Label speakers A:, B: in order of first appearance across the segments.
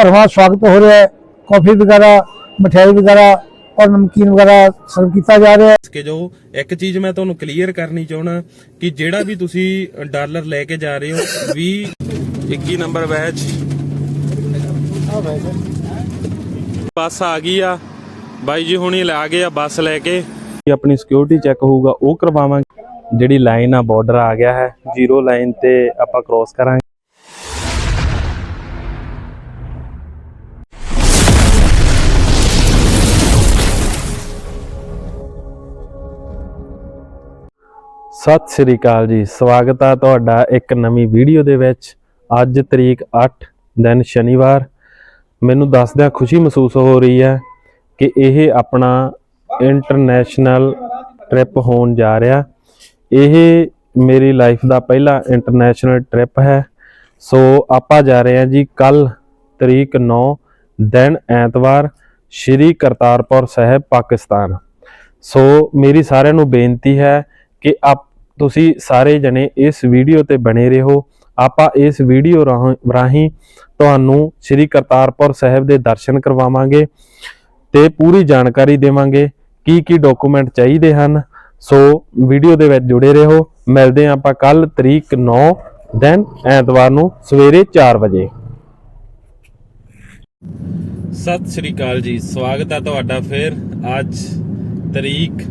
A: ਭਰਵਾਂ ਸਵਾਗਤ ਹੋ ਰਿਹਾ ਹੈ। ਕਾਫੀ ਵਗੈਰਾ, ਮਠਿਆਈ ਵਗੈਰਾ ਔਰ ਨਮਕੀਨ ਵਗੈਰਾ ਸਰਵ ਕੀਤਾ ਜਾ ਰਿਹਾ ਹੈ।
B: ਕਿ ਜੋ ਇੱਕ ਚੀਜ਼ ਮੈਂ ਤੁਹਾਨੂੰ ਕਲੀਅਰ ਕਰਨੀ ਚਾਹਣਾ ਕਿ ਜਿਹੜਾ ਵੀ ਤੁਸੀਂ ਡਾਲਰ ਲੈ ਕੇ ਜਾ ਰਹੇ ਹੋ 20 21 ਨੰਬਰ ਬੈਚ ਬੱਸ ਆ ਗਈ ਆ। ਬਾਈ ਜੀ ਹੁਣੀ ਲਾ ਗਏ ਆ ਬੱਸ ਲੈ ਕੇ। ਆਪਣੀ ਸਿਕਿਉਰਿਟੀ ਚੈੱਕ ਹੋਊਗਾ, ਉਹ ਕਰਵਾਵਾਂਗੇ। ਜਿਹੜੀ ਲਾਈਨ ਆ ਬਾਰਡਰ ਆ ਗਿਆ ਹੈ ਜ਼ੀਰੋ ਲਾਈਨ ਤੇ ਆਪਾਂ ਕ੍ਰੋਸ ਕਰਾਂਗੇ। ਸਤਿ ਸ੍ਰੀ ਅਕਾਲ ਜੀ। ਸਵਾਗਤ ਆ ਤੁਹਾਡਾ ਇੱਕ ਨਵੀਂ ਵੀਡੀਓ ਦੇ ਵਿੱਚ। ਅੱਜ ਤਰੀਕ 8 ਦਿਨ ਸ਼ਨੀਵਾਰ। ਮੈਨੂੰ ਦੱਸਦਿਆਂ ਖੁਸ਼ੀ ਮਹਿਸੂਸ ਹੋ ਰਹੀ ਹੈ ਕਿ ਇਹ ਆਪਣਾ ਇੰਟਰਨੈਸ਼ਨਲ ਟ੍ਰਿਪ ਹੋਣ ਜਾ ਰਿਹਾ। ਇਹ ਮੇਰੀ ਲਾਈਫ ਦਾ ਪਹਿਲਾ ਇੰਟਰਨੈਸ਼ਨਲ ਟ੍ਰਿਪ ਹੈ। ਸੋ ਆਪਾਂ ਜਾ ਰਹੇ ਹਾਂ ਜੀ ਕੱਲ ਤਰੀਕ 9 ਦਿਨ ਐਤਵਾਰ, ਸ਼੍ਰੀ ਕਰਤਾਰਪੁਰ ਸਾਹਿਬ, ਪਾਕਿਸਤਾਨ। ਸੋ ਮੇਰੀ ਸਾਰਿਆਂ ਨੂੰ ਬੇਨਤੀ ਹੈ ਕਿ ਆਪ ਤੁਸੀਂ ਸਾਰੇ ਜਣੇ ਇਸ ਵੀਡੀਓ ਤੇ ਬਣੇ ਰਹੋ। ਆਪਾਂ ਇਸ ਵੀਡੀਓ ਰਾਹੀਂ- ਤੁਹਾਨੂੰ ਸ੍ਰੀ ਕਰਤਾਰਪੁਰ ਸਾਹਿਬ ਦੇ ਦਰਸ਼ਨ ਕਰਵਾਵਾਂਗੇ ਤੇ ਪੂਰੀ ਜਾਣਕਾਰੀ ਦੇਵਾਂਗੇ ਕੀ ਕੀ ਡਾਕੂਮੈਂਟ ਚਾਹੀਦੇ ਹਨ। ਸੋ ਵੀਡੀਓ ਦੇ ਵਿੱਚ ਜੁੜੇ ਰਹੋ। ਮਿਲਦੇ ਹਾਂ ਆਪਾਂ ਕੱਲ ਤਰੀਕ 9 ਦਿਨ ਐਤਵਾਰ ਨੂੰ ਸਵੇਰੇ 4 ਵਜੇ। ਸਤਿ ਸ੍ਰੀ ਅਕਾਲ ਜੀ। ਸਵਾਗਤ ਹੈ ਤੁਹਾਡਾ ਫਿਰ ਅੱਜ ਤਰੀਕ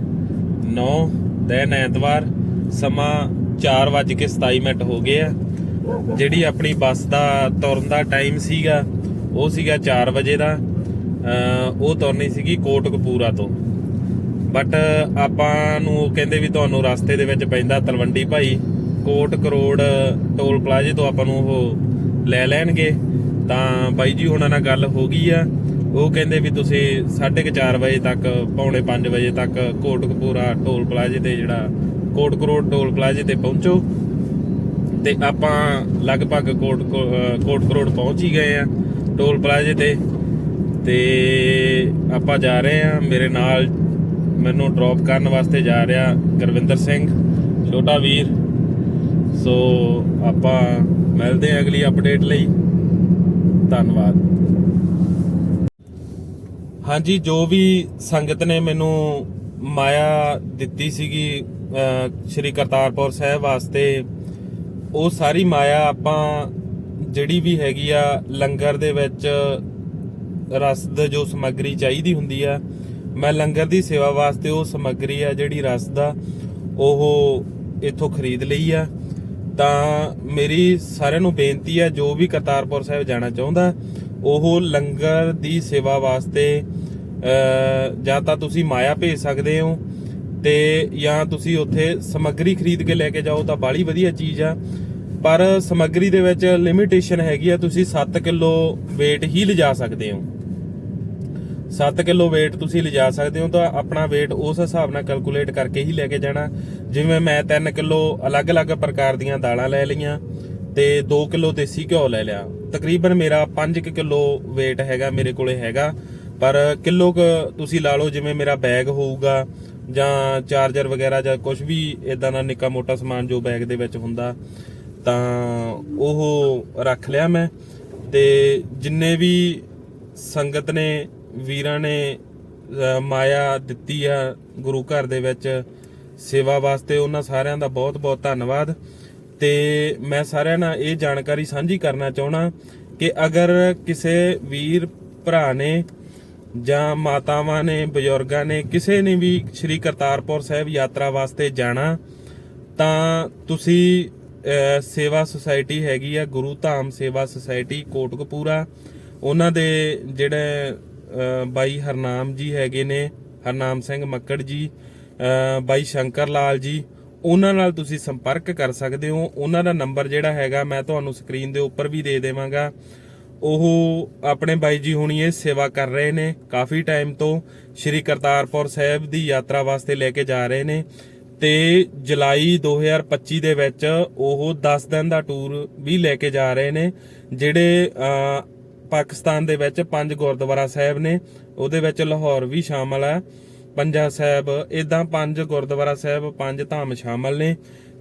B: 9 ਦਿਨ ਐਤਵਾਰ ਸਮਾਂ 4:27 ਮਿੰਟ ਹੋ ਗਏ ਆ। ਜਿਹੜੀ ਆਪਣੀ ਬੱਸ ਦਾ ਤੁਰਨ ਦਾ ਟਾਈਮ ਸੀਗਾ, ਉਹ ਸੀਗਾ 4 ਵਜੇ ਦਾ। ਉਹ ਤੁਰਨੀ ਸੀਗੀ ਕੋਟਕਪੂਰਾ ਤੋਂ। ਬਟ ਆਪਾਂ ਨੂੰ ਉਹ ਕਹਿੰਦੇ ਵੀ ਤੁਹਾਨੂੰ ਰਸਤੇ ਦੇ ਵਿੱਚ ਪੈਂਦਾ ਤਲਵੰਡੀ ਭਾਈ। ਕੋਟ ਕਰੋੜ ਟੋਲ ਪਲਾਜ਼ੇ ਤੋਂ ਆਪਾਂ ਨੂੰ ਉਹ ਲੈ ਲੈਣਗੇ। ਤਾਂ ਬਾਈ ਜੀ ਹੁਣਾਂ ਨਾਲ ਗੱਲ ਹੋ ਗਈ ਆ। ਉਹ ਕਹਿੰਦੇ ਵੀ ਤੁਸੀਂ 4:30 ਵਜੇ ਤੱਕ, ਪੌਣੇ 5 ਵਜੇ ਤੱਕ ਕੋਟਕਪੂਰਾ ਟੋਲ ਪਲਾਜ਼ੇ ਤੇ ਜਿਹੜਾ ਕੋਟ ਕਰੋੜ ਟੋਲ ਪਲਾਜ਼ੇ ਤੇ ਪਹੁੰਚੋ। ਤੇ ਆਪਾਂ ਲਗਭਗ ਕੋਟ ਕੋ- ਕੋਟ ਕਰੋੜ ਪਹੁੰਚ ਹੀ ਗਏ ਆ ਟੋਲ ਪਲਾਜ਼ੇ ਤੇ। ਤੇ ਆਪਾਂ ਜਾ ਰਹੇ ਆ ਮੇਰੇ ਨਾਲ ਮੈਨੂੰ ਡ੍ਰੌਪ ਕਰਨ ਵਾਸਤੇ ਜਾ ਰਿਹਾ ਗੁਰਵਿੰਦਰ ਸਿੰਘ, ਛੋਟਾ ਵੀਰ। ਸੋ ਆਪਾਂ ਮਿਲਦੇ ਆ ਅਗਲੀ ਅਪਡੇਟ ਲਈ। ਧੰਨਵਾਦ। ਹਾਂਜੀ, ਜੋ ਵੀ ਸੰਗਤ ਨੇ ਮੈਨੂੰ ਮਾਇਆ ਦਿੱਤੀ ਸੀਗੀ ਸ਼੍ਰੀ ਕਰਤਾਰਪੁਰ ਸਾਹਿਬ ਵਾਸਤੇ, ਉਹ ਸਾਰੀ ਮਾਇਆ ਆਪਾਂ ਜਿਹੜੀ ਵੀ ਹੈਗੀ ਆ, ਲੰਗਰ ਦੇ ਵਿੱਚ ਰਸਦ ਜੋ ਸਮੱਗਰੀ ਚਾਹੀਦੀ ਹੁੰਦੀ ਆ, ਮੈਂ ਲੰਗਰ ਦੀ ਸੇਵਾ ਵਾਸਤੇ ਉਹ ਸਮੱਗਰੀ ਆ ਜਿਹੜੀ ਰਸ ਦਾ ਉਹ ਇੱਥੋਂ ਖਰੀਦ ਲਈ ਆ। ਤਾਂ ਮੇਰੀ ਸਾਰਿਆਂ ਨੂੰ ਬੇਨਤੀ ਆ, ਜੋ ਵੀ ਕਰਤਾਰਪੁਰ ਸਾਹਿਬ ਜਾਣਾ ਚਾਹੁੰਦਾ, ਉਹ ਲੰਗਰ ਦੀ ਸੇਵਾ ਵਾਸਤੇ ਜਾਂ ਤਾਂ ਤੁਸੀਂ ਮਾਇਆ ਭੇਜ ਸਕਦੇ ਹੋ ਤੇ ਜਾਂ ਤੁਸੀਂ ਉੱਥੇ ਸਮੱਗਰੀ ਖਰੀਦ ਕੇ ਲੈ ਕੇ ਜਾਓ, ਤਾਂ ਬਾਲੀ ਵਧੀਆ ਚੀਜ਼ ਆ। ਪਰ ਸਮੱਗਰੀ ਦੇ ਵਿੱਚ ਲਿਮਿਟੇਸ਼ਨ ਹੈਗੀ ਆ, ਤੁਸੀਂ 7 ਕਿਲੋ weight ਹੀ ਲਿਜਾ ਸਕਦੇ ਹੋ। 7 ਕਿਲੋ weight ਤੁਸੀਂ ਲਿਜਾ ਸਕਦੇ ਹੋ, ਤਾਂ ਆਪਣਾ weight ਉਸ ਹਿਸਾਬ ਨਾਲ ਕੈਲਕੂਲੇਟ ਕਰਕੇ ਹੀ ਲੈ ਕੇ ਜਾਣਾ। ਜਿਵੇਂ ਮੈਂ 3 ਕਿਲੋ ਅਲੱਗ-ਅਲੱਗ ਪ੍ਰਕਾਰ ਦੀਆਂ ਦਾਲਾਂ ਲੈ ਲਈਆਂ ਤੇ 2 ਕਿਲੋ ਦੇਸੀ ਘਿਓ ਲੈ ਲਿਆ। ਤਕਰੀਬਨ ਮੇਰਾ 5 ਕਿਲੋ weight ਹੈਗਾ, ਮੇਰੇ ਕੋਲੇ ਹੈਗਾ। ਪਰ ਕਿਲੋ ਕੁ ਤੁਸੀਂ ਲਾ ਲਓ, ਜਿਵੇਂ ਮੇਰਾ ਬੈਗ ਹੋਊਗਾ ਜਾਂ ਚਾਰਜਰ ਵਗੈਰਾ ਜਾਂ ਕੁਝ ਵੀ ਇਦਾਂ ਦਾ ਨਿੱਕਾ ਮੋਟਾ ਸਮਾਨ ਜੋ ਬੈਗ ਦੇ ਵਿੱਚ ਹੁੰਦਾ, ਤਾਂ ਉਹ ਰੱਖ ਲਿਆ ਮੈਂ। ਤੇ ਜਿੰਨੇ ਵੀ ਸੰਗਤ ਨੇ, ਵੀਰਾਂ ਨੇ ਮਾਇਆ ਦਿੱਤੀ ਆ ਗੁਰੂ ਘਰ ਦੇ ਵਿੱਚ ਸੇਵਾ ਵਾਸਤੇ, ਉਹਨਾਂ ਸਾਰਿਆਂ ਦਾ ਬਹੁਤ-ਬਹੁਤ ਧੰਨਵਾਦ। ਤੇ ਮੈਂ ਸਾਰਿਆਂ ਨਾਲ ਇਹ ਜਾਣਕਾਰੀ ਸਾਂਝੀ ਕਰਨਾ ਚਾਹਣਾ ਕਿ ਅਗਰ ਕਿਸੇ ਵੀਰ, ਭਰਾ ਨੇ ਜਾਂ ਮਾਤਾਵਾਂ ਨੇ, ਬਜ਼ੁਰਗਾਂ ਨੇ ਕਿਸੇ ਨੇ ਵੀ ਸ੍ਰੀ ਕਰਤਾਰਪੁਰ ਸਾਹਿਬ ਯਾਤਰਾ ਵਾਸਤੇ ਜਾਣਾ, ਤਾਂ ਤੁਸੀਂ ਸੇਵਾ ਸੁਸਾਇਟੀ ਹੈਗੀ ਆ, ਗੁਰੂ ਧਾਮ ਸੇਵਾ ਸੁਸਾਇਟੀ ਕੋਟਕਪੂਰਾ। ਉਹਨਾਂ ਦੇ ਜਿਹੜੇ ਬਾਈ ਹਰਨਾਮ ਜੀ ਹੈਗੇ ਨੇ, ਹਰਨਾਮ ਸਿੰਘ ਮੱਕੜ ਜੀ ਬਾਈ ਸ਼ੰਕਰ ਲਾਲ ਜੀ, ਉਹਨਾਂ ਨਾਲ ਤੁਸੀਂ ਸੰਪਰਕ ਕਰ ਸਕਦੇ ਹੋ। ਉਹਨਾਂ ਦਾ ਨੰਬਰ ਜਿਹੜਾ ਹੈਗਾ, ਮੈਂ ਤੁਹਾਨੂੰ ਸਕਰੀਨ ਦੇ ਉੱਪਰ ਵੀ ਦੇ ਦੇਵਾਂਗਾ। ਉਹ ਆਪਣੇ ਬਾਈ ਜੀ ਹੁਣੀ ਇਹ ਸੇਵਾ ਕਰ ਰਹੇ ਨੇ। ਕਾਫੀ ਟਾਈਮ ਤੋਂ ਸ਼੍ਰੀ ਕਰਤਾਰਪੁਰ ਸਾਹਿਬ ਦੀ ਯਾਤਰਾ ਵਾਸਤੇ ਲੈ ਕੇ ਜਾ ਰਹੇ ਨੇ ਤੇ ਜੁਲਾਈ 2025 ਦੇ ਵਿੱਚ ਉਹ 10 ਦਿਨ ਦਾ ਟੂਰ ਵੀ ਲੈ ਕੇ ਜਾ ਰਹੇ ਨੇ, ਜਿਹੜੇ ਪਾਕਿਸਤਾਨ ਦੇ ਵਿੱਚ ਪੰਜ ਗੁਰਦੁਆਰਾ ਸਾਹਿਬ ਨੇ, ਉਹਦੇ ਵਿੱਚ ਲਾਹੌਰ ਵੀ ਸ਼ਾਮਲ ਹੈ। ਪੰਜਾ ਸਾਹਿਬ ਇਦਾਂ ਪੰਜ ਗੁਰਦੁਆਰਾ ਸਾਹਿਬ, ਪੰਜ ਧਾਮ ਸ਼ਾਮਲ ਨੇ।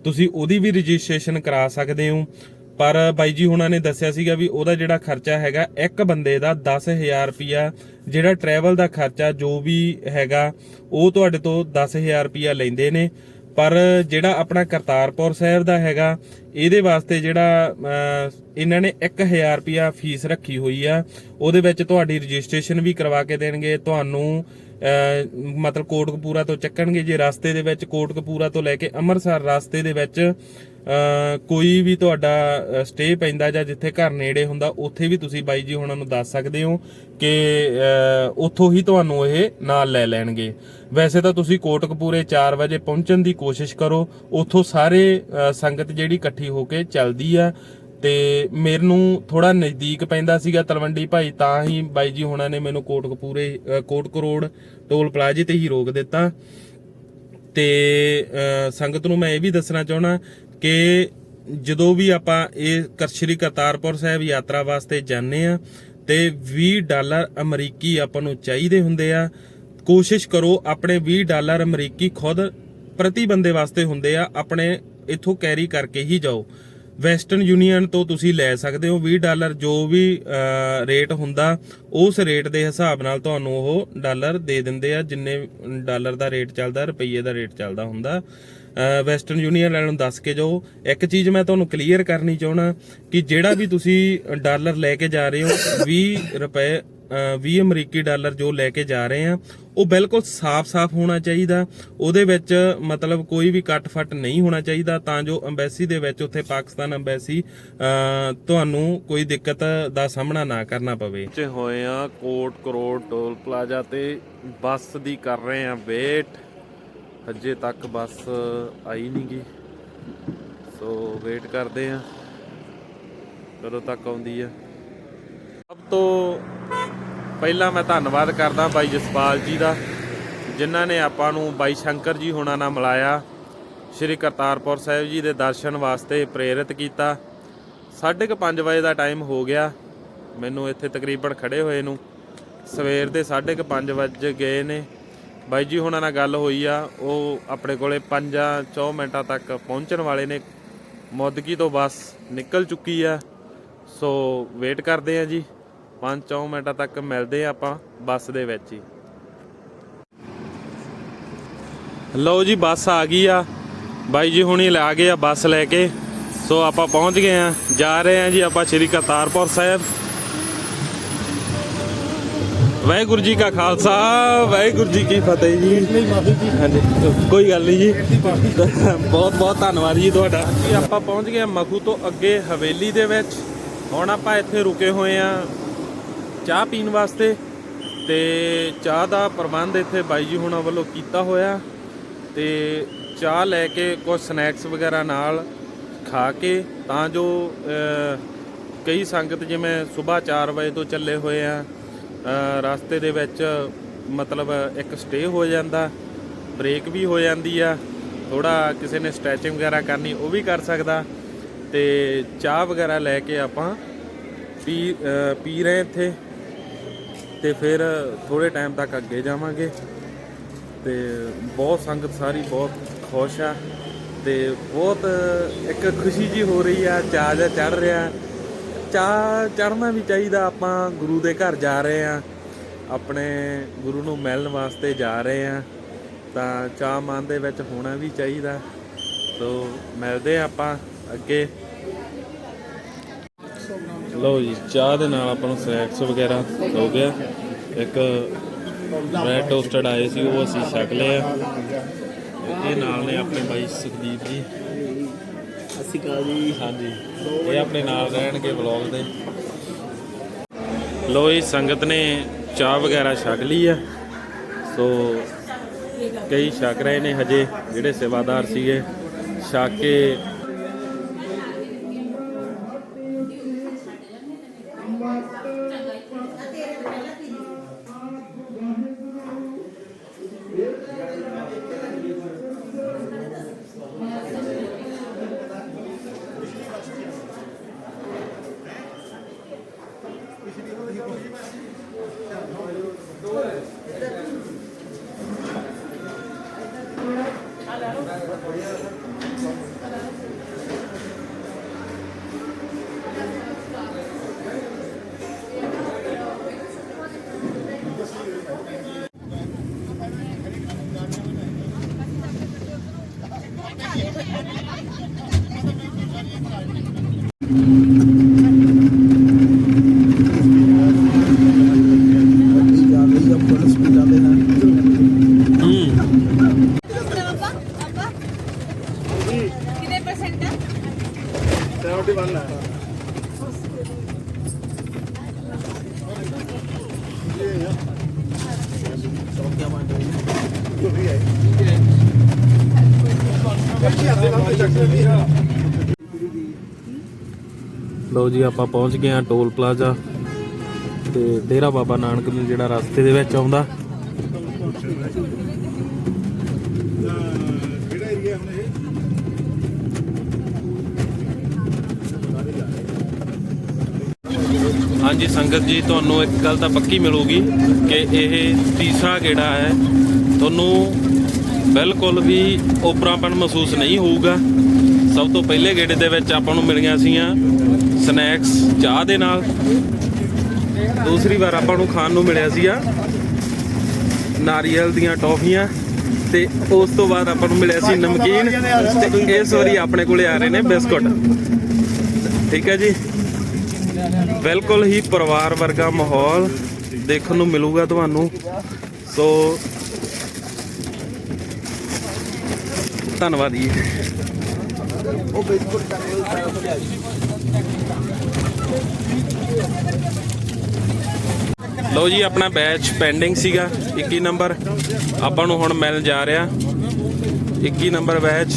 B: ਤੁਸੀਂ ਉਹਦੀ ਵੀ ਰਜਿਸਟ੍ਰੇਸ਼ਨ ਕਰਾ ਸਕਦੇ ਹੋ। ਪਰ ਬਾਈ ਜੀ ਹੁਣਾਂ ਨੇ ਦੱਸਿਆ ਸੀਗਾ ਵੀ ਉਹਦਾ ਜਿਹੜਾ ਖਰਚਾ ਹੈਗਾ, ਇੱਕ ਬੰਦੇ ਦਾ 10000 ਰੁਪਿਆ ਜਿਹੜਾ ਟਰੈਵਲ ਦਾ ਖਰਚਾ ਜੋ ਵੀ ਹੈਗਾ, ਉਹ ਤੁਹਾਡੇ ਤੋਂ 10000 ਰੁਪਿਆ ਲੈਂਦੇ ਨੇ। ਪਰ ਜਿਹੜਾ ਆਪਣਾ ਕਰਤਾਰਪੁਰ ਸਾਹਿਬ ਦਾ ਹੈਗਾ ਇਹਦੇ ਵਾਸਤੇ ਜਿਹੜਾ ਇਹਨਾਂ ਨੇ 1000 ਰੁਪਿਆ ਫੀਸ ਰੱਖੀ ਹੋਈ ਆ। ਉਹਦੇ ਵਿੱਚ ਤੁਹਾਡੀ ਰਜਿਸਟ੍ਰੇਸ਼ਨ ਵੀ ਕਰਵਾ ਕੇ ਦੇਣਗੇ। ਤੁਹਾਨੂੰ ਮਤਲਬ ਕੋਟਕਪੂਰਾ ਤੋਂ ਚੱਕਣਗੇ। ਜੇ ਰਸਤੇ ਦੇ ਵਿੱਚ ਕੋਟਕਪੂਰਾ ਤੋਂ ਲੈ ਕੇ ਅੰਮ੍ਰਿਤਸਰ ਰਸਤੇ ਦੇ ਵਿੱਚ ਕੋਈ ਵੀ ਤੁਹਾਡਾ ਸਟੇ ਪੈਂਦਾ ਜਾਂ ਜਿੱਥੇ ਘਰ ਨੇੜੇ ਹੁੰਦਾ, ਉੱਥੇ ਵੀ ਤੁਸੀਂ ਬਾਈ ਜੀ ਹੁਣਾਂ ਨੂੰ ਦੱਸ ਸਕਦੇ ਹੋ ਕਿ ਉੱਥੋਂ ਹੀ ਤੁਹਾਨੂੰ ਇਹ ਨਾਲ ਲੈ ਲੈਣਗੇ। ਵੈਸੇ ਤਾਂ ਤੁਸੀਂ ਕੋਟਕਪੂਰੇ 4 ਵਜੇ ਪਹੁੰਚਣ ਦੀ ਕੋਸ਼ਿਸ਼ ਕਰੋ। ਉੱਥੋਂ ਸਾਰੇ ਸੰਗਤ ਜਿਹੜੀ ਇਕੱਠੀ ਹੋ ਕੇ ਚੱਲਦੀ ਆ ਤੇ ਮੈਨੂੰ ਥੋੜਾ ਨਜ਼ਦੀਕ ਪੈਂਦਾ ਸੀਗਾ ਤਲਵੰਡੀ ਭਾਈ ਤਾਂ ਹੀ ਬਾਈ ਜੀ ਹੁਣਾਂ ਨੇ ਮੈਨੂੰ ਕੋਟਕਪੂਰੇ ਅਹ, ਕੋਟ ਟੋਲ ਪਲਾਜ਼ੇ ਤੇ ਹੀ ਰੋਕ ਦਿੱਤਾ। ਤੇ ਸੰਗਤ ਨੂੰ ਮੈਂ ਇਹ ਵੀ ਦੱਸਣਾ ਚਾਹਣਾ ਕਿ ਜਦੋਂ ਵੀ ਆਪਾਂ ਇਹ ਕਰ- ਸ਼੍ਰੀ ਕਰਤਾਰਪੁਰ ਸਾਹਿਬ ਯਾਤਰਾ ਵਾਸਤੇ ਜਾਂਦੇ ਆ ਤੇ 20 ਡਾਲਰ ਅਮਰੀਕੀ ਆਪਾਂ ਨੂੰ ਚਾਹੀਦੇ ਹੁੰਦੇ ਆ। ਕੋਸ਼ਿਸ਼ ਕਰੋ ਆਪਣੇ 20 ਡਾਲਰ ਅਮਰੀਕੀ ਖੁਦ ਪ੍ਰਤੀ ਬੰਦੇ ਵਾਸਤੇ ਹੁੰਦੇ ਆ ਆਪਣੇ ਇੱਥੋਂ ਕੈਰੀ ਕਰਕੇ ਹੀ ਜਾਓ। ਵੈਸਟਰਨ ਯੂਨੀਅਨ ਤੋਂ ਤੁਸੀਂ ਲੈ ਸਕਦੇ ਹੋ 20 ਡਾਲਰ, ਜੋ ਵੀ ਰੇਟ ਹੁੰਦਾ, ਉਸ ਰੇਟ ਦੇ ਹਿਸਾਬ ਨਾਲ ਤੁਹਾਨੂੰ ਉਹ ਡਾਲਰ ਦੇ ਦਿੰਦੇ ਆ, ਜਿੰਨੇ ਡਾਲਰ ਦਾ ਰੇਟ ਚੱਲਦਾ, ਰੁਪਈਏ ਦਾ ਰੇਟ ਚੱਲਦਾ ਹੁੰਦਾ। ਵੈਸਟਰਨ ਯੂਨੀਅਨ ਵਾਲਿਆਂ ਨੂੰ ਦੱਸ ਕੇ ਜਾਓ। ਇੱਕ ਚੀਜ਼ ਮੈਂ ਤੁਹਾਨੂੰ ਕਲੀਅਰ ਕਰਨੀ ਚਾਹਣਾ ਕਿ ਜਿਹੜਾ ਵੀ ਤੁਸੀਂ ਡਾਲਰ ਲੈ ਕੇ ਜਾ ਰਹੇ ਹੋ 20 ਰੁਪਏ, ਅਹ 20 ਅਮਰੀਕੀ ਡਾਲਰ ਜੋ ਲੈ ਕੇ ਜਾ ਰਹੇ ਆ ਉਹ ਬਿਲਕੁਲ ਸਾਫ਼-ਸਾਫ਼ ਹੋਣਾ ਚਾਹੀਦਾ। ਉਹਦੇ ਵਿੱਚ ਮਤਲਬ ਕੋਈ ਵੀ ਕੱਟ-ਫੱਟ ਨਹੀਂ ਹੋਣਾ ਚਾਹੀਦਾ। ਤਾਂ ਜੋ ਐਮਬੈਸੀ ਦੇ ਵਿੱਚ ਉੱਥੇ ਪਾਕਿਸਤਾਨ ਐਮਬੈਸੀ ਤੁਹਾਨੂੰ ਕੋਈ ਦਿੱਕਤ ਦਾ ਸਾਹਮਣਾ ਨਾ ਕਰਨਾ ਪਵੇ। ਚ ਹੋਏ ਆ ਕੋਟ ਕਰੋੜ ਟੋਲ ਪਲਾਜ਼ਾ ਤੇ ਬੱਸ ਦੀ ਕਰ ਰਹੇ ਆ ਵੇਟ। ਹਜੇ ਤੱਕ ਬੱਸ ਆਈ ਨਹੀਂ ਗੀ। ਸੋ ਵੇਟ ਕਰਦੇ ਆ। ਕਦੋਂ ਤੱਕ ਆਉਂਦੀ ਆ? ਸਭ ਤੋਂ ਪਹਿਲਾਂ ਮੈਂ ਧੰਨਵਾਦ ਕਰਦਾ ਬਾਈ ਜਸਪਾਲ ਜੀ ਦਾ, ਜਿਨ੍ਹਾਂ ਨੇ ਆਪਾਂ ਨੂੰ ਬਾਈ ਸ਼ੰਕਰ ਜੀ ਹੁਣਾਂ ਨਾਲ ਮਿਲਾਇਆ, ਸ਼੍ਰੀ ਕਰਤਾਰਪੁਰ ਸਾਹਿਬ ਜੀ ਦੇ ਦਰਸ਼ਨ ਵਾਸਤੇ ਪ੍ਰੇਰਿਤ ਕੀਤਾ। 5:30 ਵਜੇ ਦਾ ਟਾਈਮ ਹੋ ਗਿਆ, ਮੈਨੂੰ ਇੱਥੇ ਤਕਰੀਬਨ ਖੜੇ ਹੋਏ ਨੂੰ, ਸਵੇਰ ਦੇ 5:30 ਵਜੇ ਗਏ ਨੇ। ਬਾਈ ਜੀ ਹੁਣਾਂ ਨਾਲ ਗੱਲ ਹੋਈ ਆ, ਉਹ ਆਪਣੇ ਕੋਲੇ 5-4 ਮਿੰਟਾਂ ਤੱਕ ਪਹੁੰਚਣ ਵਾਲੇ ਨੇ। ਮੁੱਦਕੀ ਤੋਂ ਬੱਸ ਨਿਕਲ ਚੁੱਕੀ ਆ, ਸੋ ਵੇਟ ਕਰਦੇ ਆ ਜੀ। 5-4 ਮਿੰਟਾਂ ਤੱਕ ਮਿਲਦੇ ਆ ਆਪਾਂ ਬੱਸ ਦੇ ਵਿੱਚ ਹੀ। ਲਓ ਜੀ, ਬੱਸ ਆ ਗਈ ਆ। ਬਾਈ ਜੀ ਹੁਣੀ ਲਾ ਗਏ ਆ ਬੱਸ ਲੈ ਕੇ। ਸੋ ਆਪਾਂ ਪਹੁੰਚ ਗਏ ਆ। ਜਾ ਰਹੇ ਆ ਜੀ ਆਪਾਂ ਸ਼੍ਰੀ ਕਰਤਾਰਪੁਰ ਸਾਹਿਬ। ਵਾਹਿਗੁਰੂ ਜੀ ਕਾ ਖਾਲਸਾ, ਵਾਹਿਗੁਰੂ ਜੀ ਕੀ ਫਤਿਹ ਜੀ। ਹਾਂਜੀ, ਕੋਈ ਗੱਲ ਨਹੀਂ ਜੀ। ਬਹੁਤ ਬਹੁਤ ਧੰਨਵਾਦ ਜੀ ਤੁਹਾਡਾ। ਆਪਾਂ ਪਹੁੰਚ ਗਏ ਆ ਮਖੂ ਤੋਂ ਅੱਗੇ ਹਵੇਲੀ ਦੇ ਵਿੱਚ। ਹੁਣ ਆਪਾਂ ਇੱਥੇ ਰੁਕੇ ਹੋਏ ਆ। ਚਾਹ ਪੀਣ ਵਾਸਤੇ ਤੇ ਚਾਹ ਦਾ ਪ੍ਰਬੰਧ ਇੱਥੇ ਬਾਈ ਜੀ ਹੁਣਾਂ ਵੱਲੋਂ ਕੀਤਾ ਹੋਇਆ ਤੇ ਚਾਹ ਲੈ ਕੇ ਕੁਝ ਸਨੈਕਸ ਵਗੈਰਾ ਨਾਲ ਖਾ ਕੇ ਤਾਂ ਜੋ ਕਈ ਸੰਗਤ ਜਿਵੇਂ ਸਵੇਰ 4 ਵਜੇ ਤੋਂ ਚੱਲੇ ਹੋਏ ਆ ਰਸਤੇ ਦੇ ਵਿੱਚ ਮਤਲਬ ਇੱਕ ਸਟੇ ਹੋ ਜਾਂਦਾ, ਬ੍ਰੇਕ ਵੀ ਹੋ ਜਾਂਦੀ ਆ ਥੋੜਾ ਕਿਸੇ ਨੇ ਸਟ੍ਰੈਚਿੰਗ ਵਗੈਰਾ ਕਰਨੀ ਉਹ ਵੀ ਕਰ ਸਕਦਾ ਤੇ ਚਾਹ ਵਗੈਰਾ ਲੈ ਕੇ ਆਪਾਂ ਪੀ ਪੀ ਰਹੇ ਇੱਥੇ। ਤੇ ਫਿਰ ਥੋੜੇ ਟਾਈਮ ਤੱਕ ਅੱਗੇ ਜਾਵਾਂਗੇ। ਤੇ ਬਹੁਤ ਸੰਗਤ ਸਾਰੀ ਬਹੁਤ ਖੁਸ਼ ਆ। ਤੇ ਬਹੁਤ ਇੱਕ ਖੁਸ਼ੀ ਜੀ ਹੋ ਰਹੀ ਆ ਚਾਹ ਜਿਹਾ ਚੜ ਰਿਹਾ। ਚਾਹ ਚੜਨਾ ਵੀ ਚਾਹੀਦਾ, ਆਪਾਂ ਗੁਰੂ ਦੇ ਘਰ ਜਾ ਰਹੇ ਆ। ਆਪਣੇ ਗੁਰੂ ਨੂੰ ਮਿਲਣ ਵਾਸਤੇ ਜਾ ਰਹੇ ਆ। ਤਾਂ ਚਾਹ ਮਨ ਦੇ ਵਿੱਚ ਹੋਣਾ ਵੀ ਚਾਹੀਦਾ। ਸੋ ਮਿਲਦੇ ਆ ਆਪਾਂ ਅੱਗੇ। ਲਓ ਜੀ ਚਾਹ ਦੇ ਨਾਲ ਆਪਾਂ ਨੂੰ ਸਨੈਕਸ ਵਗੈਰਾ ਹੋ ਗਿਆ। ਇੱਕ ਬ੍ਰੈਡ ਟੋਸਟਡ ਆਏ ਸੀ ਉਹ ਅਸੀਂ ਛਕ ਲਏ ਆ। ਇਹ ਨਾਲ ਨੇ ਆਪਣੇ ਬਾਈ ਸੁਖਦੀਪ ਜੀ।
C: ਅਸੀਂ ਕਾ ਜੀ।
B: ਹਾਂਜੀ ਇਹ ਆਪਣੇ ਨਾਲ ਰਹਿਣਗੇ ਵਲੌਗ ਦੇ। ਲੋ ਜੀ ਸੰਗਤ ਨੇ ਚਾਹ ਵਗੈਰਾ ਛਕ ਲਈ ਆ। ਸੋ ਕਈ ਛਕ ਰਹੇ ਨੇ ਹਜੇ ਜਿਹੜੇ ਸੇਵਾਦਾਰ ਸੀਗੇ ਛਕ ਕੇ
C: Gracias.
B: Thank you. ਆਪਾਂ ਪਹੁੰਚ ਗਏ ਆ ਟੋਲ ਪਲਾਜ਼ਾ ਤੇ ਡੇਰਾ ਬਾਬਾ ਨਾਨਕ ਨੂੰ ਜਿਹੜਾ ਰਸਤੇ ਦੇ ਵਿੱਚ ਆਉਂਦਾ। ਹਾਂਜੀ ਸੰਗਤ ਜੀ, ਤੁਹਾਨੂੰ ਇੱਕ ਗੱਲ ਤਾਂ ਪੱਕੀ ਮਿਲੂਗੀ ਕਿ ਇਹ ਤੀਸਰਾ ਗੇੜਾ ਹੈ। ਤੁਹਾਨੂੰ ਬਿਲਕੁਲ ਵੀ ਓਪਰਾਪਨ ਮਹਿਸੂਸ ਨਹੀਂ ਹੋਊਗਾ। ਸਭ ਤੋਂ ਪਹਿਲੇ ਗੇੜੇ ਦੇ ਵਿੱਚ ਆਪਾਂ ਨੂੰ ਮਿਲੀਆਂ ਸੀਆਂ ਸਨੈਕਸ, ਚਾਹ ਦੇ ਨਾਲ। ਦੂਸਰੀ ਵਾਰ ਆਪਾਂ ਨੂੰ ਖਾਣ ਨੂੰ ਮਿਲਿਆ ਸੀਗਾ ਨਾਰੀਅਲ ਦੀਆਂ ਟੌਫੀਆਂ ਤੇ ਉਸ ਤੋਂ ਬਾਅਦ ਆਪਾਂ ਨੂੰ ਮਿਲਿਆ ਸੀ ਨਮਕੀਨ ਤੇ ਇਸ ਵਾਰੀ ਆਪਣੇ ਕੋਲੇ ਆ ਰਹੇ ਨੇ ਬਿਸਕੁਟ। ਠੀਕ ਹੈ ਜੀ? ਬਿਲਕੁਲ ਹੀ ਪਰਿਵਾਰ ਵਰਗਾ ਮਾਹੌਲ ਦੇਖਣ ਨੂੰ ਮਿਲੂਗਾ ਤੁਹਾਨੂੰ। ਸੋ ਧੰਨਵਾਦ ਜੀ।
C: ਉਹ ਬਿਸਕੁਟ ਚੱਕ ਲਓ
B: ਲਓ ਜੀ, ਆਪਣਾ ਬੈਚ ਪੈਂਡਿੰਗ ਸੀਗਾ 21 ਨੰਬਰ ਆਪਾਂ ਨੂੰ ਹੁਣ ਮਿਲ ਜਾ ਰਿਹਾ। 21 ਨੰਬਰ ਬੈਚ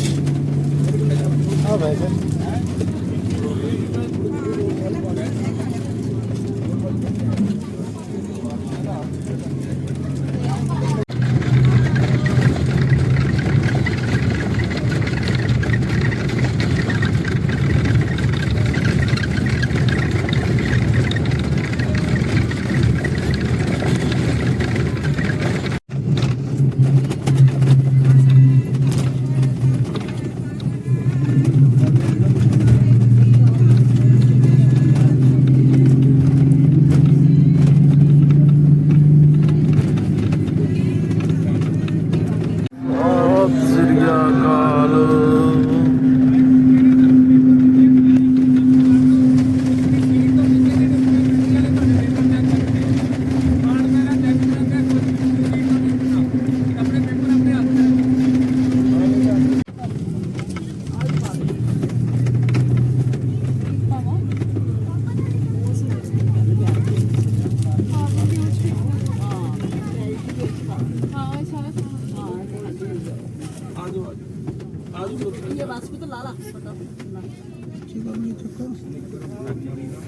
B: ਸਤਿ ਸ੍ਰੀ ਅਕਾਲ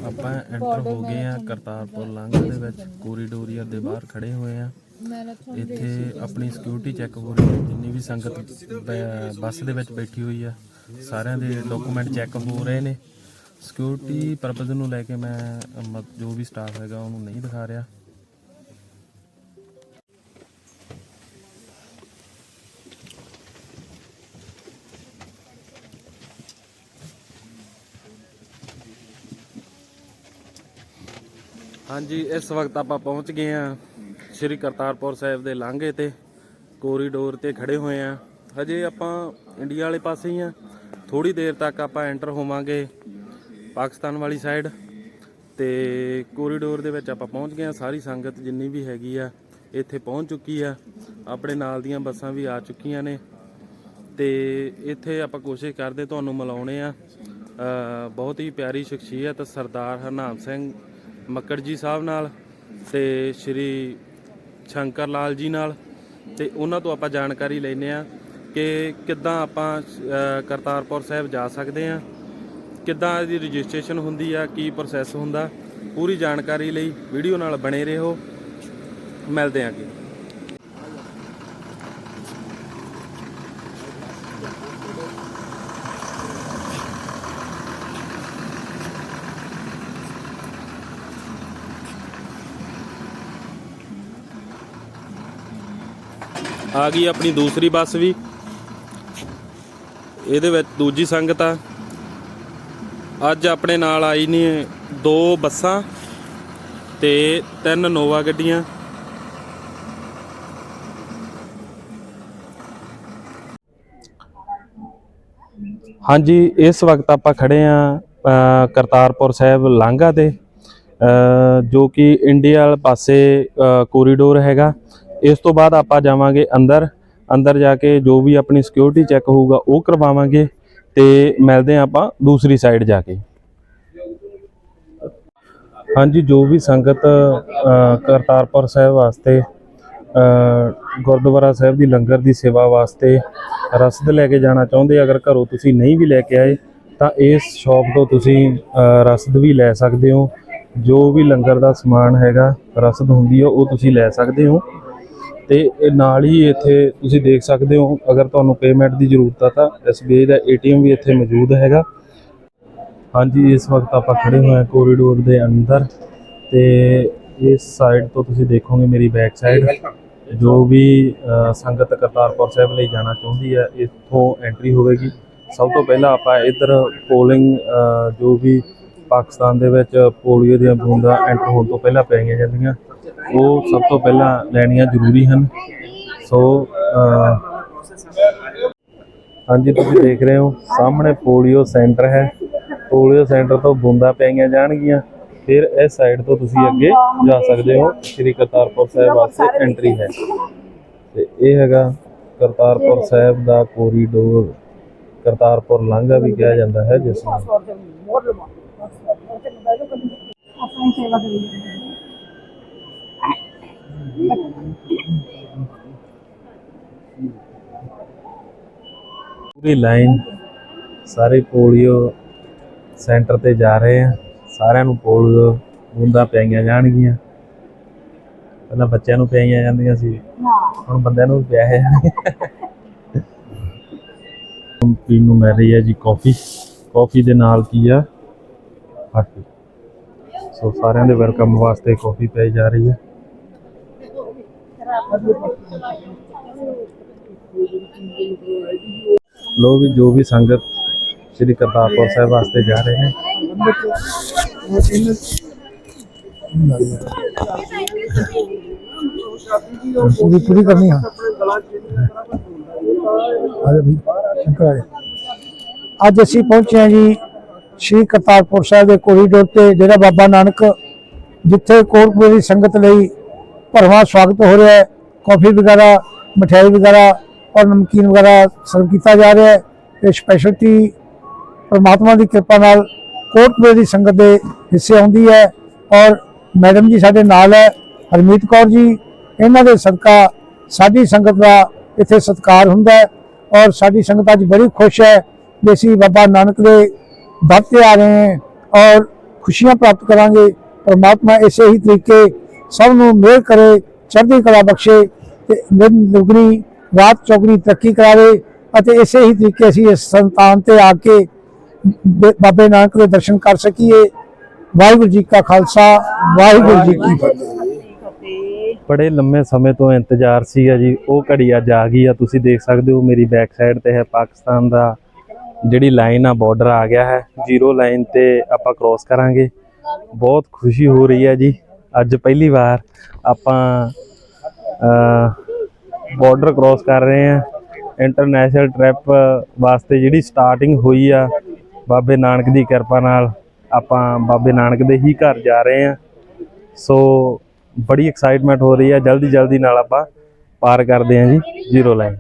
B: ਆਪਾਂ ਐਂਟਰ ਹੋ ਗਏ ਆ ਕਰਤਾਰਪੁਰ ਲਾਂਘੇ ਦੇ ਵਿੱਚ ਕੋਰੀਡੋਰੀਆ ਦੇ ਬਾਹਰ ਖੜੇ ਹੋਏ ਆ। ਇੱਥੇ ਆਪਣੀ ਸਿਕਿਉਰਿਟੀ ਚੈੱਕ ਹੋ ਰਹੀ ਹੈ ਜਿੰਨੀ ਵੀ ਸੰਗਤ ਬੱਸ ਦੇ ਵਿੱਚ ਬੈਠੀ ਹੋਈ ਆ ਸਾਰਿਆਂ ਦੇ ਡਾਕੂਮੈਂਟ ਚੈੱਕ ਹੋ ਰਹੇ ਨੇ। ਸਿਕਿਉਰਿਟੀ ਪਰਪਸ ਨੂੰ ਲੈ ਕੇ ਮੈਂ ਅਮ, ਜੋ ਵੀ ਸਟਾਫ ਹੈਗਾ ਉਹਨੂੰ ਨਹੀਂ ਦਿਖਾ ਰਿਹਾ। ਹਾਂਜੀ, ਇਸ ਵਕਤ ਆਪਾਂ ਪਹੁੰਚ ਗਏ ਆ ਸ੍ਰੀ ਕਰਤਾਰਪੁਰ ਸਾਹਿਬ ਦੇ ਲਾਂਘੇ ਤੇ, ਕੋਰੀਡੋਰ ਤੇ ਖੜੇ ਹੋਏ ਆ ਹਜੇ ਆਪਾਂ ਇੰਡੀਆ ਵਾਲੇ ਪਾਸੇ ਹੀ ਆ ਥੋੜੀ ਦੇਰ ਤੱਕ ਆਪਾਂ ਐਂਟਰ ਹੋਵਾਂਗੇ ਪਾਕਿਸਤਾਨ ਵਾਲੀ ਸਾਈਡ ਤੇ ਕੋਰੀਡੋਰ ਦੇ ਵਿੱਚ ਆਪਾਂ ਪਹੁੰਚ ਗਏ ਆ ਸਾਰੀ ਸੰਗਤ ਜਿੰਨੀ ਵੀ ਹੈਗੀ ਆ, ਇੱਥੇ ਪਹੁੰਚ ਚੁੱਕੀ ਆ। ਆਪਣੇ ਨਾਲ ਦੀਆਂ ਬੱਸਾਂ ਵੀ ਆ ਚੁੱਕੀਆਂ ਨੇ। ਤੇ ਇੱਥੇ ਆਪਾਂ ਕੋਸ਼ਿਸ਼ ਕਰਦੇ, ਤੁਹਾਨੂੰ ਮਿਲਾਉਣੇ ਆ। ਬਹੁਤ ਹੀ ਪਿਆਰੀ ਸ਼ਖਸੀਅਤ ਸਰਦਾਰ ਹਰਨਾਮ ਸਿੰਘ ਮੱਕੜ ਜੀ ਸਾਹਿਬ ਨਾਲ ਤੇ ਸ਼੍ਰੀ ਸ਼ੰਕਰ ਲਾਲ ਜੀ ਨਾਲ ਤੇ ਉਹਨਾਂ ਤੋਂ ਆਪਾਂ ਜਾਣਕਾਰੀ ਲੈਨੇ ਆ ਕਿ ਕਿੱਦਾਂ ਆਪਾਂ ਕਰਤਾਰਪੁਰ ਸਾਹਿਬ ਜਾ ਸਕਦੇ ਆ ਕਿੱਦਾਂ ਇਹਦੀ ਰਜਿਸਟ੍ਰੇਸ਼ਨ ਹੁੰਦੀ ਆ, ਕੀ ਪ੍ਰੋਸੈਸ ਹੁੰਦਾ, ਪੂਰੀ ਜਾਣਕਾਰੀ ਲਈ ਵੀਡੀਓ ਨਾਲ ਬਣੇ ਰਹੋ। ਮਿਲਦੇ ਆਂ ਅੱਗੇ। ਆ ਗਈ ਆਪਣੀ ਦੂਸਰੀ ਬੱਸ ਵੀ। ਇਹਦੇ ਵਿੱਚ ਦੂਜੀ ਸੰਗਤ ਆ। ਅੱਜ ਆਪਣੇ ਨਾਲ ਆਈ ਨੇ ਦੋ ਬੱਸਾਂ ਤੇ ਤਿੰਨ ਨੋਵਾ ਗੱਡੀਆਂ। ਹਾਂਜੀ ਇਸ ਵਕਤ ਆਪਾਂ ਖੜੇ ਆ ਅ, ਕਰਤਾਰਪੁਰ ਸਾਹਿਬ ਲਾਂਘਾ ਤੇ ਅ, ਜੋ ਕਿ ਇੰਡੀਆ ਵਾਲੇ ਪਾਸੇ ਕੋਰੀਡੋਰ ਹੈਗਾ। ਇਸ ਤੋਂ ਬਾਅਦ ਆਪਾਂ ਜਾਵਾਂਗੇ ਅੰਦਰ ਅੰਦਰ ਜਾ ਕੇ ਜੋ ਵੀ ਆਪਣੀ ਸਿਕਿਉਰਿਟੀ ਚੈੱਕ ਹੋਊਗਾ ਉਹ ਕਰਵਾਵਾਂਗੇ ਤੇ ਮਿਲਦੇ ਹਾਂ ਆਪਾਂ ਦੂਸਰੀ ਸਾਈਡ ਜਾ ਕੇ। ਹਾਂਜੀ, ਜੋ ਵੀ ਸੰਗਤ ਕਰਤਾਰਪੁਰ ਸਾਹਿਬ ਵਾਸਤੇ ਗੁਰਦੁਆਰਾ ਸਾਹਿਬ ਦੀ ਲੰਗਰ ਦੀ ਸੇਵਾ ਵਾਸਤੇ ਰਸਦ ਲੈ ਕੇ ਜਾਣਾ ਚਾਹੁੰਦੇ, ਅਗਰ ਘਰੋਂ ਤੁਸੀਂ ਨਹੀਂ ਵੀ ਲੈ ਕੇ ਆਏ, ਤਾਂ ਇਸ ਸ਼ਾਪ ਤੋਂ ਤੁਸੀਂ ਰਸਦ ਵੀ ਲੈ ਸਕਦੇ ਹੋ। ਜੋ ਵੀ ਲੰਗਰ ਦਾ ਸਮਾਨ ਹੈਗਾ, ਰਸਦ ਹੁੰਦੀ ਹੈ ਉਹ ਤੁਸੀਂ ਲੈ ਸਕਦੇ ਹੋ। ਤੇ ਇਹ ਨਾਲ ਹੀ ਇੱਥੇ ਤੁਸੀਂ ਦੇਖ ਸਕਦੇ ਹੋ ਅਗਰ ਤੁਹਾਨੂੰ ਪੇਮੈਂਟ ਦੀ ਜ਼ਰੂਰਤ ਆ ਤਾਂ SBI ਦਾ ATM ਵੀ ਇੱਥੇ ਮੌਜੂਦ ਹੈਗਾ। ਹਾਂਜੀ ਇਸ ਵਕਤ ਆਪਾਂ ਖੜੇ ਹੋਏ ਹਾਂ ਕੋਰੀਡੋਰ ਦੇ ਅੰਦਰ ਤੇ ਇਸ ਸਾਈਡ ਤੋਂ ਤੁਸੀਂ ਦੇਖੋਗੇ ਮੇਰੀ ਬੈਕ ਸਾਈਡ ਜੋ ਵੀ ਸੰਗਤ ਕਰਤਾਰਪੁਰ ਸਾਹਿਬ ਲਈ ਜਾਣਾ ਚਾਹੁੰਦੀ ਹੈ ਇੱਥੋਂ ਐਂਟਰੀ ਹੋਵੇਗੀ। ਸਭ ਤੋਂ ਪਹਿਲਾਂ ਆਪਾਂ ਇੱਧਰ ਪੋਲਿੰਗ ਜੋ ਵੀ ਪਾਕਿਸਤਾਨ ਦੇ ਵਿੱਚ ਪੋਲੀਓ ਦੀਆਂ ਬੂੰਦਾਂ ਐਂਟਰ ਹੋਣ ਤੋਂ ਪਹਿਲਾਂ ਪਾਈਆਂ ਜਾਂਦੀਆਂ। ਉਹ ਸਭ ਤੋਂ ਪਹਿਲਾਂ ਲੈਣੀਆਂ ਜ਼ਰੂਰੀ ਹਨ ਸੋ ਹਾਂਜੀ ਤੁਸੀਂ ਦੇਖ ਰਹੇ ਹੋ ਸਾਹਮਣੇ ਪੋਲੀਓ ਸੈਂਟਰ ਹੈ ਪੋਲੀਓ ਸੈਂਟਰ ਤੋਂ ਬੂੰਦਾਂ ਪਾਈਆਂ ਜਾਣਗੀਆਂ ਫਿਰ ਇਸ ਸਾਈਡ ਤੋਂ ਤੁਸੀਂ ਅੱਗੇ ਜਾ ਸਕਦੇ ਹੋ ਸ੍ਰੀ ਕਰਤਾਰਪੁਰ ਸਾਹਿਬ ਵਾਸਤੇ ਐਂਟਰੀ ਹੈ ਤੇ ਇਹ ਹੈਗਾ ਕਰਤਾਰਪੁਰ ਸਾਹਿਬ ਦਾ ਕੋਰੀਡੋਰ ਕਰਤਾਰਪੁਰ ਲਾਂਘਾ ਵੀ ਕਿਹਾ ਜਾਂਦਾ ਹੈ ਜਿਸ ਨੂੰ ਪੂਰੀ ਲਾਈਨ ਸਾਰੇ ਪੋਲੀਓ ਸੈਂਟਰ ਤੇ ਜਾ ਰਹੇ ਆ। ਸਾਰਿਆਂ ਨੂੰ ਪੋਲੀਓ ਬੂੰਦਾਂ ਪਿਆਈਆਂ ਜਾਣਗੀਆਂ। ਪਹਿਲਾਂ ਬੱਚਿਆਂ ਨੂੰ ਪਿਆਈਆਂ ਜਾਂਦੀਆਂ ਸੀ। ਹੁਣ ਬੰਦਿਆਂ ਨੂੰ ਪਿਆਇਆ ਜਾਣਗੀਆਂ ਪੀਣ ਨੂੰ ਮਿਲ ਰਹੀ ਹੈ ਜੀ ਕਾਫੀ। ਕਾਫੀ ਦੇ ਨਾਲ ਕੀ ਆ? ਸੋ ਸਾਰਿਆਂ ਦੇ ਵੈਲਕਮ ਵਾਸਤੇ ਕਾਫੀ ਪਿਆਈ ਜਾ ਰਹੀ ਹੈ। ਲੋ ਜੋ ਵੀ ਸੰਗਤ ਸ੍ਰੀ ਕਰਤਾਰਪੁਰ ਸਾਹਿਬ ਵਾਸਤੇ ਜਾ ਰਹੇ ਨੇ।
A: ਪੂਰੀ ਪੂਰੀ ਕਰਨੀ ਆ। ਅੱਜ ਅਸੀਂ ਪਹੁੰਚੇ ਹਾਂ ਜੀ ਸ਼੍ਰੀ ਕਰਤਾਰਪੁਰ ਸਾਹਿਬ ਦੇ ਕੋਰੀਡੋਰ ਤੇ, ਜਿਹੜਾ ਬਾਬਾ ਨਾਨਕ, ਜਿੱਥੇ ਕੋਰਪੁਰ ਸੰਗਤ ਲਈ ਭਰਵਾਂ ਸਵਾਗਤ ਹੋ ਰਿਹਾ ਹੈ। ਕਾਫੀ ਵਗੈਰਾ, ਮਠਿਆਈ ਵਗੈਰਾ ਔਰ ਨਮਕੀਨ ਵਗੈਰਾ ਸਰਵ ਕੀਤਾ ਜਾ ਰਿਹਾ ਹੈ। ਇਹ ਸਪੈਸ਼ਲਟੀ ਪਰਮਾਤਮਾ ਦੀ ਕਿਰਪਾ ਨਾਲ ਕੋਟਪੁਰ ਦੀ ਸੰਗਤ ਦੇ ਹਿੱਸੇ ਆਉਂਦੀ ਹੈ ਔਰ ਮੈਡਮ ਜੀ ਸਾਡੇ ਨਾਲ ਹੈ, ਹਰਮੀਤ ਕੌਰ ਜੀ। ਇਹਨਾਂ ਦੇ ਸਦਕਾ ਸਾਡੀ ਸੰਗਤ ਦਾ ਇੱਥੇ ਸਤਿਕਾਰ ਹੁੰਦਾ ਹੈ ਔਰ ਸਾਡੀ ਸੰਗਤ ਅੱਜ ਬੜੀ ਖੁਸ਼ ਹੈ ਕਿ ਅਸੀਂ ਬਾਬਾ ਨਾਨਕ ਦੇ ਦਰ ਤੇ ਆ ਰਹੇ ਹਾਂ ਔਰ ਖੁਸ਼ੀਆਂ ਪ੍ਰਾਪਤ ਕਰਾਂਗੇ। ਪਰਮਾਤਮਾ ਇਸੇ ਹੀ ਤਰੀਕੇ ਸਭ ਨੂੰ ਮਿਹਰ ਕਰੇ, ਚੜ੍ਹਦੀ ਕਲਾ ਬਖਸ਼ੇ ਤੇ ਦਿਨ ਰਾਤ ਚੌਗਣੀ ਤਰੱਕੀ ਕਰਾਵੇ ਅਤੇ ਇਸੇ ਹੀ ਤਰੀਕੇ ਅਸੀਂ ਇਸ ਸੰਤਾਨ ਤੇ ਆ ਕੇ ਬਾਬੇ ਨਾਨਕ ਦੇ ਦਰਸ਼ਨ ਕਰ ਸਕੀਏ। ਵਾਹਿਗੁਰੂ ਜੀ ਕਾ ਖਾਲਸਾ, ਵਾਹਿਗੁਰੂ ਜੀ ਕੀ ਫਤਿਹ।
B: ਬੜੇ ਲੰਮੇ ਸਮੇਂ ਤੋਂ ਇੰਤਜ਼ਾਰ ਸੀਗਾ ਜੀ। ਉਹ ਘੜੀ ਅੱਜ ਆ ਗਈ ਆ। ਤੁਸੀਂ ਦੇਖ ਸਕਦੇ ਹੋ ਮੇਰੀ ਬੈਕ ਸਾਈਡ ਤੇ ਹੈ ਪਾਕਿਸਤਾਨ ਦਾ। ਜਿਹੜੀ ਲਾਈਨ ਆ ਬਾਰਡਰ ਆ ਗਿਆ ਹੈ। ਜ਼ੀਰੋ ਲਾਈਨ ਤੇ ਆਪਾਂ ਕ੍ਰੋਸ ਕਰਾਂਗੇ। ਬਹੁਤ ਖੁਸ਼ੀ ਹੋ ਰਹੀ ਹੈ ਜੀ। ਅੱਜ ਪਹਿਲੀ ਵਾਰ ਆਪਾਂ ਬਾਰਡਰ ਕ੍ਰੋਸ ਕਰ ਰਹੇ ਹਾਂ। ਇੰਟਰਨੈਸ਼ਨਲ ਟ੍ਰਿਪ ਵਾਸਤੇ ਜਿਹੜੀ ਸਟਾਰਟਿੰਗ ਹੋਈ ਆ, ਬਾਬੇ ਨਾਨਕ ਦੀ ਕਿਰਪਾ ਨਾਲ ਆਪਾਂ ਬਾਬੇ ਨਾਨਕ ਦੇ ਹੀ ਘਰ ਜਾ ਰਹੇ ਹਾਂ। ਸੋ ਬੜੀ ਐਕਸਾਈਟਮੈਂਟ ਹੋ ਰਹੀ ਆ। ਜਲਦੀ ਜਲਦੀ ਨਾਲ ਆਪਾਂ ਪਾਰ ਕਰਦੇ ਹਾਂ ਜੀ ਜ਼ੀਰੋ ਲਾਈਨ